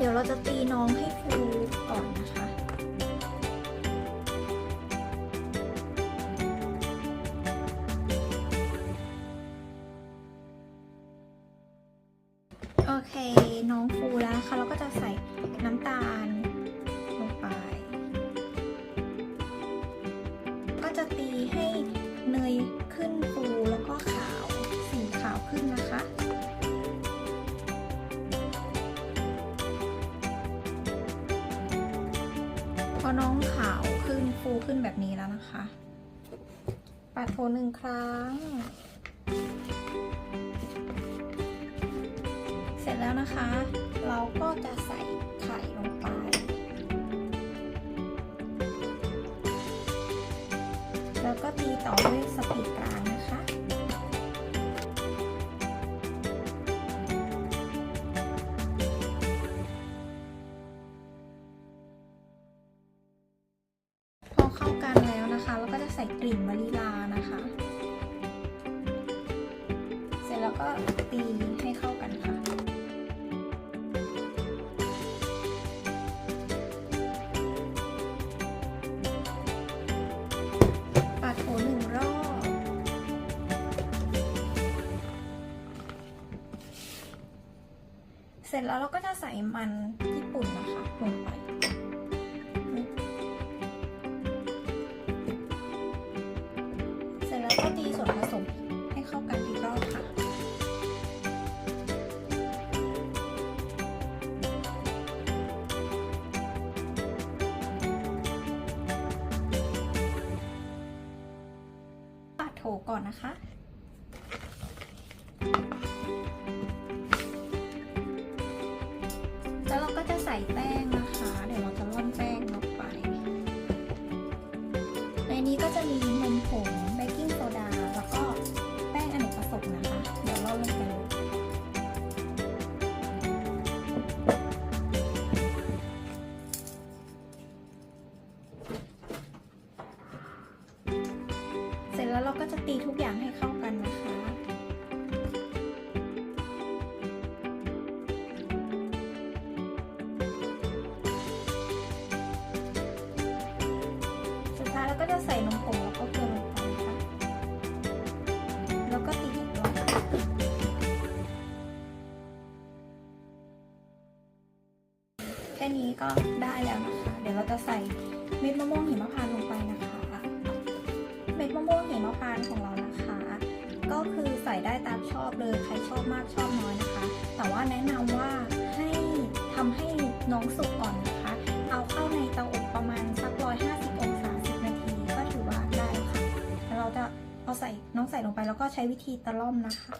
เดี๋ยวเราจะตีน้องให้ฟูก่อนนะคะโอเค น้องฟูแล้วนะคะเราก็จะใส่น้ำตาลลงไป ก็จะตีให้เนยขึ้นฟูแล้วก็ขาว สีขาวขึ้นนะ อน้องขาวขึ้นฟูขึ้นแบบนี้แล้วนะคะ ปัดโทหนึ่งครั้ง เสร็จแล้วนะคะ เราก็จะใส่ไข่ลงไปแล้วก็ตีต่อด้วยสปี กลิ่นวานิลานะคะ เสร็จแล้วก็ตีให้เข้ากันค่ะ ปัดโถหนึ่งรอบ เสร็จแล้วเราก็จะใส่มันญี่ปุ่นนะคะลงไป โถก่อนนะคะ แล้วเราก็จะใส่แป้งนะคะ เดี๋ยวเราจะร่อนแป้งลงไป ในนี้ก็จะมีนมผง ตีทุกอย่างให้เข้ากันนะคะสุดท้ายเราก็จะใส่นมผงแล้วก็เกลือลงไปนะคะแล้วก็ตีอีกรอบแค่นี้ก็ได้แล้วนะคะ เดี๋ยวเราจะใส่เม็ดมะม่วงหิมพานต์ลงไปนะคะ ม็ดมะม่วงหิมพานต์ของเรานะคะ ก็คือใส่ได้ตามชอบเลยใครชอบมากชอบน้อยนะคะ แต่ว่าแนะนำว่าให้ทำให้น้องสุกก่อนนะคะ เอาเข้าในเตาอบประมาณสักร้อยห้าสิบองศาสิบนาทีก็ถือว่าได้แล้วค่ะแล้วเราจะเอาใส่น้องใส่ลงไปแล้วก็ใช้วิธีตะล่อมนะคะ